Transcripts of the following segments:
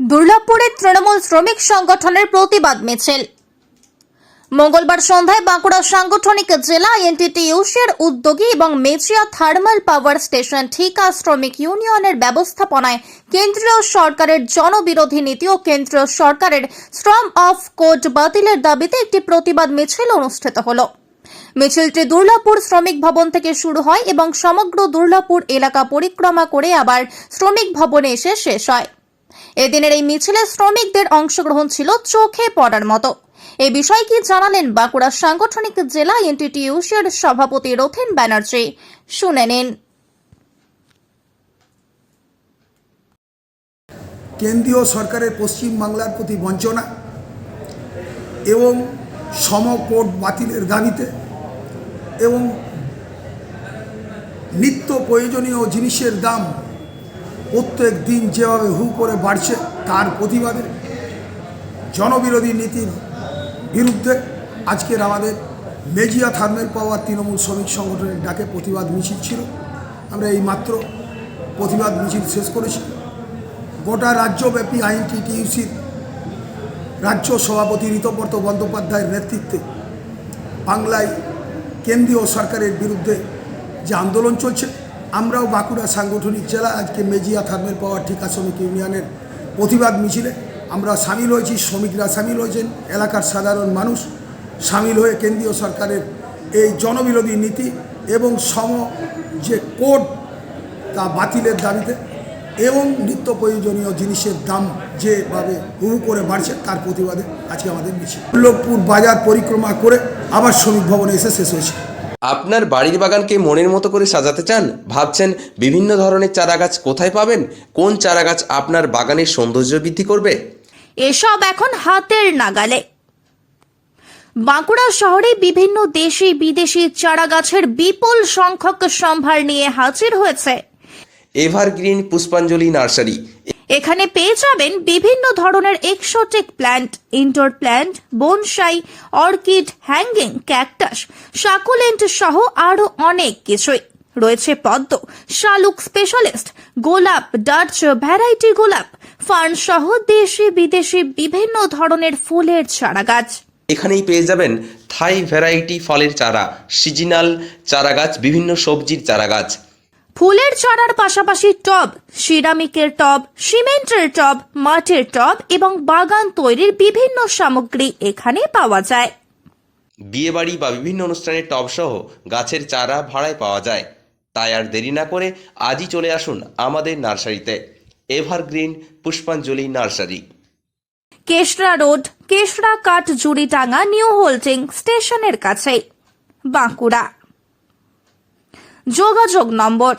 দুর্লভপুরের তৃণমূল শ্রমিক সংগঠনের প্রতিবাদ মিছিল। মঙ্গলবার সন্ধ্যায় বাঁকুড়া সাংগঠনিক জেলা এনটিটি এনটিটিউসির উদ্যোগী এবং মেচিয়া থার্মাল পাওয়ার স্টেশন ঠিকা শ্রমিক ইউনিয়নের ব্যবস্থাপনায় কেন্দ্রীয় সরকারের জনবিরোধী নীতি ও কেন্দ্রীয় সরকারের শ্রম অফ কোড বাতিলের দাবিতে একটি প্রতিবাদ মিছিল অনুষ্ঠিত হলো। মিছিলটি দুর্লাপুর শ্রমিক ভবন থেকে শুরু হয় এবং সমগ্র দুর্লাপুর এলাকা পরিক্রমা করে আবার শ্রমিক ভবনে এসে শেষ হয়। এদিনের এই মিছিলে শ্রমিকদের অংশগ্রহণ ছিল চোখে পড়ার মতো। এ বিষয়ে কি জানালেন বাঁকুড়া সাংগঠনিক জেলা এনটিটিউসির সভাপতি রথিন ব্যানার্জি? শুনে নিন। কেন্দ্রীয় সরকারের পশ্চিম বাংলার প্রতি বঞ্চনা এবং সমকোট বাতিলের দাবিতে এবং নিত্য প্রয়োজনীয় জিনিসের দাম প্রত্যেক দিন যেভাবে হু করে বাড়ছে তার প্রতিবাদে জনবিরোধী নীতির বিরুদ্ধে আজকের আমাদের মেজিয়া থার্মেল পাওয়ার তৃণমূল শ্রমিক সংগঠনের ডাকে প্রতিবাদ মিছিল ছিল। আমরা এই মাত্র প্রতিবাদ মিছিল শেষ করেছি। গোটা রাজ্যব্যাপী আইনটিটিউসির রাজ্য সভাপতি ঋতব্রত বন্দ্যোপাধ্যায়ের নেতৃত্বে বাংলায় কেন্দ্রীয় সরকারের বিরুদ্ধে যে আন্দোলন চলছে আমরাও বাঁকুড়া সাংগঠনিক জেলা, আজকে মেজিয়া থার্মেল পাওয়ার ঠিকা শ্রমিক ইউনিয়নের প্রতিবাদ মিছিলে আমরা সামিল হয়েছি, শ্রমিকরা সামিল হয়েছেন, এলাকার সাধারণ মানুষ সামিল হয়ে কেন্দ্রীয় সরকারের এই জনবিরোধী নীতি এবং সম যে কোড তা বাতিলের দাবিতে এবং নিত্য প্রয়োজনীয় জিনিসের দাম যেভাবে হু হু করে বাড়ছে তার প্রতিবাদে আজকে আমাদের মিছিল। দুর্লভপুর বাজার পরিক্রমা করে আবার শ্রমিক ভবনে এসে শেষ হয়েছে। আপনার বাড়ির বাগানকে মনের মতো করে সাজাতে চান? ভাবছেন বিভিন্ন ধরনের চারাগাছ কোথায় পাবেন? কোন চারাগাছ আপনার বাগানের সৌন্দর্য বৃদ্ধি করবে? এসব এখন হাতের নাগালে। বাঁকুড়া শহরে বিভিন্ন দেশি বিদেশি চারা গাছের বিপুল সংখ্যক সম্ভার নিয়ে হাজির হয়েছে। এভারগ্রিন পুষ্পাঞ্জলি নার্সারি। এখানে পেয়ে যাবেন বিভিন্ন ধরনের exotic plant indoor plant bonsai orchid hanging cactus succulent সহ আরও অনেক কিছুই। রয়েছে পদ্ম, শালুক স্পেশালিস্ট গোলাপ ডার্চ ভ্যারাইটি গোলাপ, ফার্ন সহ দেশি বিদেশি বিভিন্ন ধরনের ফুলের চারাগাছ। এখানেই পেয়ে যাবেন থাই ভ্যারাইটি ফলের চারা, সিজনাল চারাগাছ, বিভিন্ন সবজির চারাগাছ। ফুলের চারার পাশাপাশি টব সিরামিকের টব সিমেন্টের টব মাটির টব এবং বাগান তৈরির বিভিন্ন সামগ্রী এখানে পাওয়া যায়। বিয়েবাড়ি বা বিভিন্ন অনুষ্ঠানের টবসহ গাছের চারা ভাড়ায় পাওয়া যায়। তাই আর দেরি না করে আজই চলে আসুন আমাদের নার্সারিতে। এভারগ্রিন পুষ্পাঞ্জলি নার্সারি। কেশরা রোড কেশরা কাঠ জুড়িটাঙ্গা নিউ হোল্ডিং স্টেশনের কাছে বাঁকুড়া। যোগাযোগ number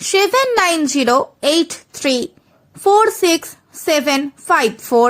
seven nine zero eight three four six seven five four